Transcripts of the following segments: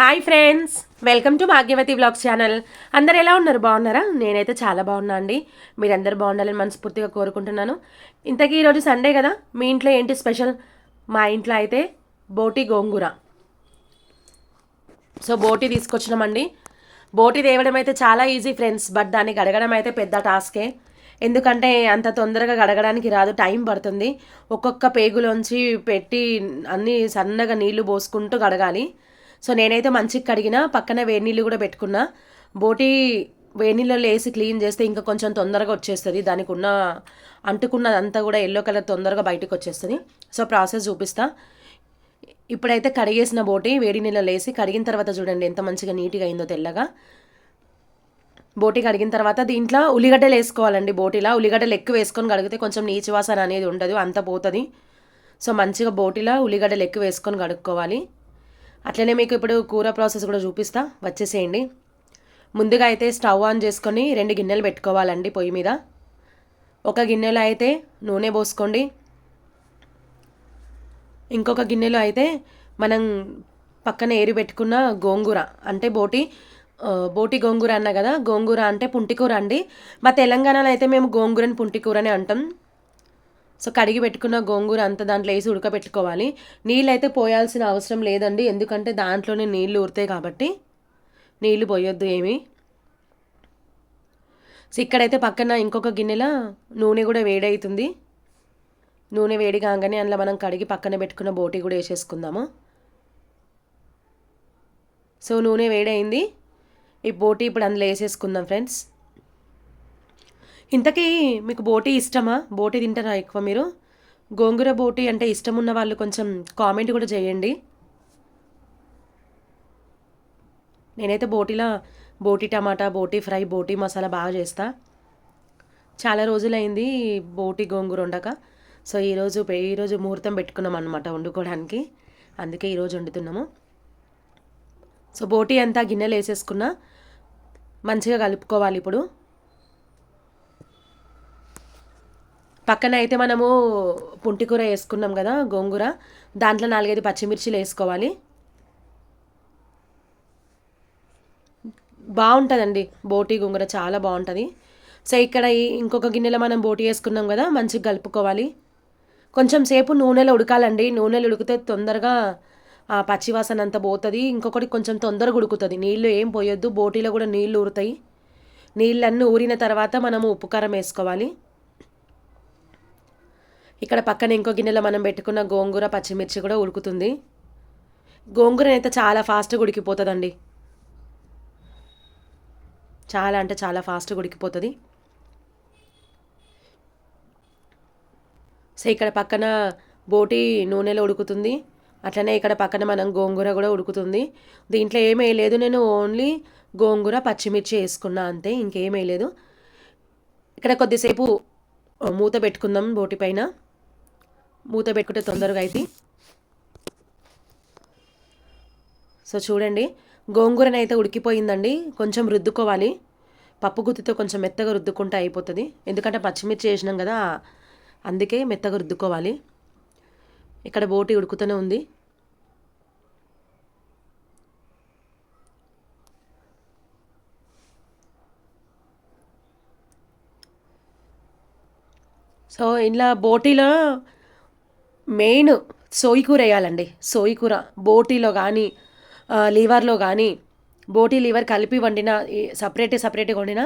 Hi friends welcome to Bhagyavathi blogs channel. అందరు ఎలా ఉన్నారు? బాగున్నారా? నేనైతే చాలా బాగున్నా అండి. మీరందరూ బాగుండాలని మనస్ఫూర్తిగా కోరుకుంటున్నాను. ఇంతకీ ఈరోజు సండే కదా? మీ ఇంట్లో ఏంటి స్పెషల్? మా ఇంట్లో అయితే బోటి గోంగూర. సో బోటి తీసుకొచ్చినామండి. బోటి తేవడం అయితే చాలా ఈజీ ఫ్రెండ్స్ బట్ దాన్ని గడగడం అయితే పెద్ద టాస్కే ఎందుకంటే అంత తొందరగా గడగడానికి రాదు టైం పడుతుంది. ఒక్కొక్క పేగులోంచి పెట్టి అన్నీ సన్నగా నీళ్ళు పోసుకుంటూ గడగాలి. సో నేనైతే మంచిగా కడిగిన పక్కన వేడి నీళ్ళు కూడా పెట్టుకున్నా. బోటి వేడి నీళ్ళలో వేసి క్లీన్ చేస్తే ఇంకా కొంచెం తొందరగా వచ్చేస్తుంది. దానికి ఉన్న అంటుకున్నదంతా కూడా ఎల్లో కలర్ తొందరగా బయటకు వచ్చేస్తుంది. సో ప్రాసెస్ చూపిస్తా. ఇప్పుడైతే కడిగేసిన బోటి వేడి నీళ్ళలో వేసి కడిగిన తర్వాత చూడండి ఎంత మంచిగా నీట్గా అయిందో తెల్లగా. బోటి కడిగిన తర్వాత దీంట్లో ఉల్లిగడ్డలు వేసుకోవాలండి బోటిలా. ఉల్లిగడ్డలు ఎక్కువ వేసుకొని కడిగితే కొంచెం నీచు వాసన అనేది ఉండదు అంత పోతుంది. సో మంచిగా బోటిలా ఉల్లిగడ్డలు ఎక్కువ వేసుకొని కడుక్కోవాలి. అట్లనే మీకు ఇప్పుడు కూర ప్రాసెస్ కూడా చూపిస్తా. వచ్చేసేయండి. ముందుగా అయితే స్టవ్ ఆన్ చేసుకొని రెండు గిన్నెలు పెట్టుకోవాలండి పొయ్యి మీద. ఒక గిన్నెలో అయితే నూనె పోసుకోండి. ఇంకొక గిన్నెలో అయితే మనం పక్కన ఏరి పెట్టుకున్న గోంగూర అంటే బోటి బోటి గోంగూర అన్న కదా గోంగూర అంటే పుంటికూర అండి. మా తెలంగాణలో అయితే మేము గోంగూరని పుంటికూరనే అంటాం. సో కడిగి పెట్టుకున్న గోంగూర అంత దాంట్లో వేసి ఉడకబెట్టుకోవాలి. నీళ్ళు అయితే పోయాల్సిన అవసరం లేదండి. ఎందుకంటే దాంట్లోనే నీళ్ళు ఊరుతాయి కాబట్టి నీళ్ళు పోయొద్దు ఏమి. సో ఇక్కడైతే పక్కన ఇంకొక గిన్నెలో నూనె కూడా వేడవుతుంది నూనె వేడి కాగానే అందులో మనం కడిగి పక్కన పెట్టుకున్న బోటి కూడా వేసేసుకుందాము. సో నూనె వేడైంది. ఈ బోటి ఇప్పుడు అందులో వేసేసుకుందాం ఫ్రెండ్స్. ఇంతకీ మీకు బోటి ఇష్టమా? బోటి తింటారా ఎక్కువ మీరు? గోంగూర బోటి అంటే ఇష్టం ఉన్న వాళ్ళు కొంచెం కామెంట్ కూడా చేయండి. నేనైతే బోటిలా బోటి టమాటా బోటి ఫ్రై బోటి మసాలా బాగా చేస్తా. చాలా రోజులైంది బోటి గోంగూర ఉండక సో ఈరోజు ఈరోజు ముహూర్తం పెట్టుకున్నాం అనమాట వండుకోవడానికి. అందుకే ఈరోజు వండుతున్నాము. సో బోటి అంతా గిన్నెలు వేసేసుకున్నా. మంచిగా కలుపుకోవాలి ఇప్పుడు. పక్కన అయితే మనము పుంటికూర వేసుకున్నాం కదా గోంగూర. దాంట్లో నాలుగైదు పచ్చిమిర్చిలు వేసుకోవాలి. బాగుంటుందండి బోటి గోంగూర చాలా బాగుంటుంది. సో ఇక్కడ ఇంకొక గిన్నెలో మనం బోటి వేసుకున్నాం కదా మంచిగా కలుపుకోవాలి. కొంచెం సేపు నూనెలో ఉడకాలండి. నూనెలో ఉడికితే తొందరగా ఆ పచ్చివాసన అంతా పోతుంది. ఇంకొకటి కొంచెం తొందరగా ఉడుకుతుంది. నీళ్ళు ఏం పోయొద్దు బోటీలో కూడా నీళ్ళు ఊరుతాయి. నీళ్ళన్నీ ఊరిన తర్వాత మనము ఉప్పు కారం వేసుకోవాలి. ఇక్కడ పక్కన ఇంకో గిన్నెలో మనం పెట్టుకున్న గోంగూర పచ్చిమిర్చి కూడా ఉడుకుతుంది. గోంగూర అయితే చాలా ఫాస్ట్గా ఉడికిపోతుందండి. చాలా అంటే చాలా ఫాస్ట్గా ఉడికిపోతుంది. సో ఇక్కడ పక్కన బోటి నూనెలో ఉడుకుతుంది. అట్లనే ఇక్కడ పక్కన మనం గోంగూర కూడా ఉడుకుతుంది. దీంట్లో ఏమీ లేదు. నేను ఓన్లీ గోంగూర పచ్చిమిర్చి వేసుకున్నా అంతే ఇంకేమీ లేదు. ఇక్కడ కొద్దిసేపు మూత పెట్టుకుందాం బోటి పైన. మూత పెట్టుకుంటే తొందరగా అయితే సో చూడండి గోంగూరనైతే ఉడికిపోయిందండి. కొంచెం రుద్దుకోవాలి. పప్పు గుత్తితో కొంచెం మెత్తగా రుద్దుకుంటే అయిపోతుంది. ఎందుకంటే పచ్చిమిర్చి వేసినాం కదా అందుకే మెత్తగా రుద్దుకోవాలి. ఇక్కడ బోటి ఉడుకుతూనే ఉంది. సో ఇలా బోటీలో మెయిన్ సోయి కూర వేయాలండి. సోయి కూర. బోటీలో కానీ లివర్లో కానీ బోటీ లివర్ కలిపి వండిన సపరేట్ సపరేట్గా వండిన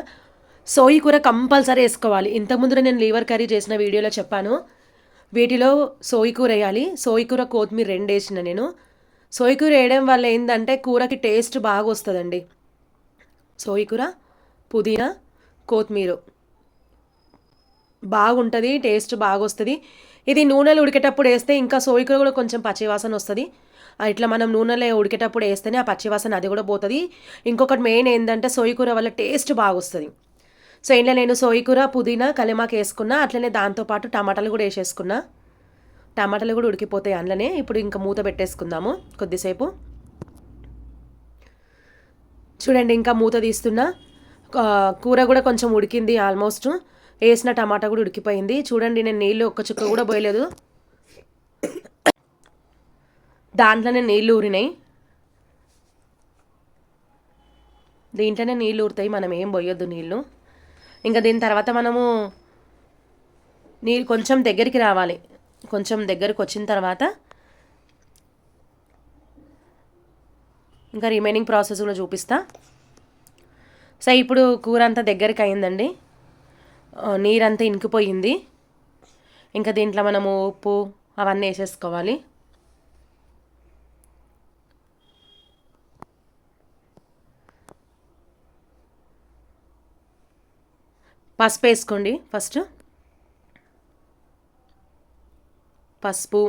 సోయి కూర కంపల్సరీ వేసుకోవాలి. ఇంతకుముందు నేను లివర్ కర్రీ చేసిన వీడియోలో చెప్పాను. వీటిలో సోయి కూర వేయాలి. సోయి కూర కొత్తిమీర రెండు వేసిన నేను. సోయి కూర వేయడం వల్ల ఏంటంటే కూరకి టేస్ట్ బాగా వస్తుందండి. సోయి కూర పుదీనా కొత్తిమీర. బాగుంటుంది టేస్ట్ బాగా వస్తుంది. ఇది నూనెలు ఉడికేటప్పుడు వేస్తే ఇంకా సోయికూర కూడా కొంచెం పచ్చివాసన వస్తుంది. ఇట్లా మనం నూనెలో ఉడికేటప్పుడు వేస్తేనే ఆ పచ్చివాసన అది కూడా పోతుంది. ఇంకొకటి మెయిన్ ఏంటంటే సోయికూర వల్ల టేస్ట్ బాగా వస్తుంది సో ఇంట్లో నేను సోయికూర పుదీనా కలిమాకు వేసుకున్నా అట్లనే దాంతోపాటు టమాటాలు కూడా వేసేసుకున్నా. టమాటాలు కూడా ఉడికిపోతాయి అందులోనే. ఇప్పుడు ఇంకా మూత పెట్టేసుకుందాము కొద్దిసేపు. చూడండి ఇంకా మూత తీస్తున్నా. కూర కూడా కొంచెం ఉడికింది ఆల్మోస్ట్. వేసిన టమాటా కూడా ఉడికిపోయింది. చూడండి నేను నీళ్ళు ఒక్క చుక్క కూడా పోయలేదు. దాంట్లోనే నీళ్ళు ఊరినాయి. దీంట్లోనే నీళ్ళు ఊరుతాయి మనం ఏం పోయొద్దు నీళ్ళు. ఇంకా దీని తర్వాత మనము నీళ్ళు కొంచెం దగ్గరికి రావాలి. కొంచెం దగ్గరికి వచ్చిన తర్వాత ఇంకా రిమైనింగ్ ప్రాసెస్ కూడా చూపిస్తా. సో ఇప్పుడు కూర అంతా దగ్గరికి అయిందండి. నీరంతా ఇంకిపోయింది ఇంకా దీంట్లో మనము ఉప్పు అవన్నీ వేసేసుకోవాలి. పసుపు వేసుకోండి ఫస్ట్. పసుపు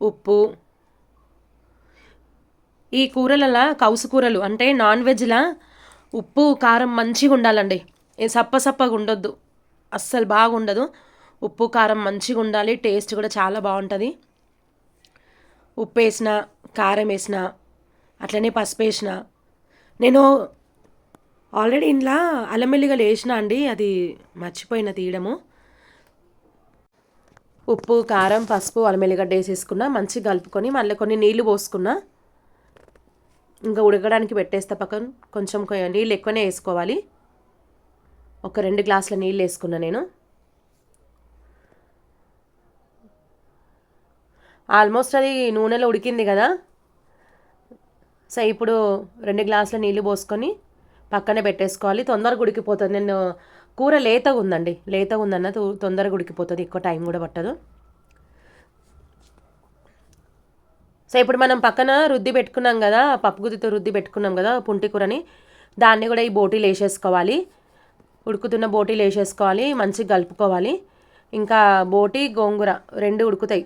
ఉప్పు. ఈ కూరలలో కౌసు కూరలు అంటే నాన్ వెజ్లా ఉప్పు కారం మంచిగా ఉండాలండి ఏ సప్ప సప్పగా ఉండొద్దు. అస్సలు బాగుండదు. ఉప్పు కారం మంచిగా ఉండాలి. టేస్ట్ కూడా చాలా బాగుంటుంది. ఉప్పు వేసిన కారం వేసిన అట్లనే పసుపు వేసిన. నేను ఆల్రెడీ ఇంట్లో అల్లం వెల్లిగలు వేసిన అండి. అది మర్చిపోయిన తీయడము. ఉప్పు కారం పసుపు అల్లం వెల్లిగడ్డ వేసేసుకున్నా మంచిగా కలుపుకొని మళ్ళీ కొన్ని నీళ్ళు పోసుకున్నా ఇంకా ఉడకడానికి పెట్టేస్తే పక్కన. కొంచెం నీళ్ళు ఎక్కువనే వేసుకోవాలి. ఒక రెండు గ్లాసుల నీళ్ళు వేసుకున్నా నేను. ఆల్మోస్ట్ అది నూనెలో ఉడికింది కదా. సో ఇప్పుడు రెండు గ్లాసుల నీళ్ళు పోసుకొని పక్కనే పెట్టేసుకోవాలి. తొందరగా ఉడికిపోతుంది. నేను కూర లేతగా ఉందండి. లేతగా ఉందన్న తొ- తొందరగా ఉడికిపోతుంది. ఎక్కువ టైం కూడా పట్టదు. సో ఇప్పుడు మనం పక్కన రుద్ది పెట్టుకున్నాం కదా. పప్పుగుద్దితో రుద్ది పెట్టుకున్నాం కదా పుంటి కూరని. దాన్ని కూడా ఈ బోటీలు వేసేసుకోవాలి. ఉడుకుతున్న బోటీలు వేసేసుకోవాలి మంచిగా కలుపుకోవాలి. ఇంకా బోటి గోంగూర రెండు ఉడుకుతాయి.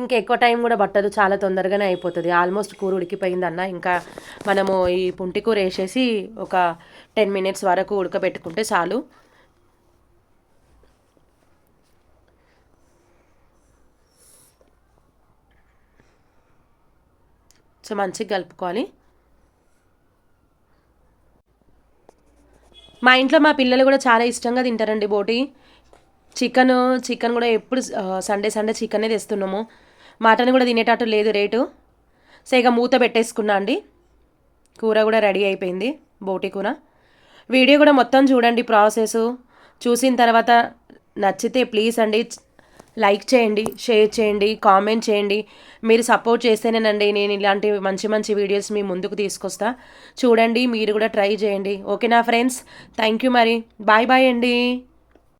ఇంకా ఎక్కువ టైం కూడా పట్టదు చాలా తొందరగానే అయిపోతుంది. ఆల్మోస్ట్ కూర ఉడికిపోయిందన్న ఇంకా మనము ఈ పుంటి కూర వేసేసి ఒక టెన్ మినిట్స్ వరకు ఉడకబెట్టుకుంటే చాలు. సో మంచిగా కలుపుకోవాలి. మా ఇంట్లో మా పిల్లలు కూడా చాలా ఇష్టంగా తింటారండి బోటి. చికెన్ చికెన్ కూడా ఎప్పుడు సండే సండే చికెనే తెస్తున్నాము. మటన్ కూడా తినేటట్టు లేదు రేటు. సో ఇక మూత పెట్టేసుకున్నా అండి. కూర కూడా రెడీ అయిపోయింది బోటి కూర. వీడియో కూడా మొత్తం చూడండి ప్రాసెస్. చూసిన తర్వాత నచ్చితే ప్లీజ్ అండి లైక్ చేయండి షేర్ చేయండి కామెంట్ చేయండి. మీరు సపోర్ట్ చేస్తేనేనండి నేను ఇలాంటి మంచి మంచి వీడియోస్ మీ ముందుకు తీసుకొస్తా. చూడండి మీరు కూడా ట్రై చేయండి. ఓకేనా ఫ్రెండ్స్? థ్యాంక్ యూ మరి. బాయ్ బాయ్ అండి.